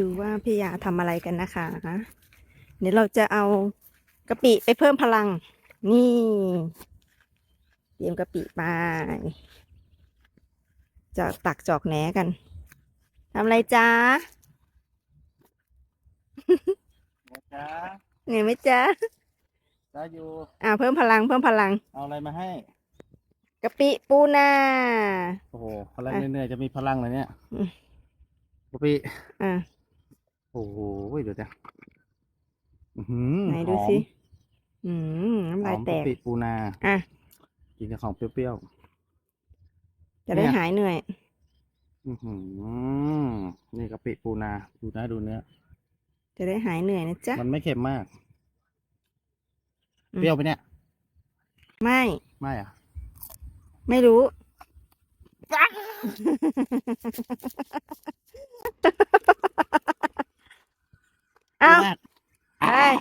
ดูว่าพี่ยาทำอะไรกันนะคะ เดี๋ยวเราจะเอากะปิไปเพิ่มพลัง นี่ เตรียมกะปิไปจะตักจอกแหนกันทำอะไรจ้าจ้าเหนื่อยไหมจ๊ะจ้าอยู่อ่าเพิ่มพลังเพิ่มพลัง เอาอะไรมาให้กะปิปูนาโอ้โหพลังอะเหนื่อยๆจะมีพลังเลยเนี่ยอืมกะปิอ่า โอ้โหเดี๋ยวเดี๋ยวอื้อหือไหนดูหอมสิอืมน้ำหลาอยมแตกะกปิปูนาอะกินกับของเปรี้ยวจะได้เนี่ยหายเหนื่อยๆอื้อหือนี่กะปิปูนา ดูนะดูเนื้อ จะได้หายเหนื่อยนะจ๊ะ มันไม่เค็มมากอืมเปรี้ยวไปเนี่ย ไม่ ไม่อะ ไม่รู้ 哎。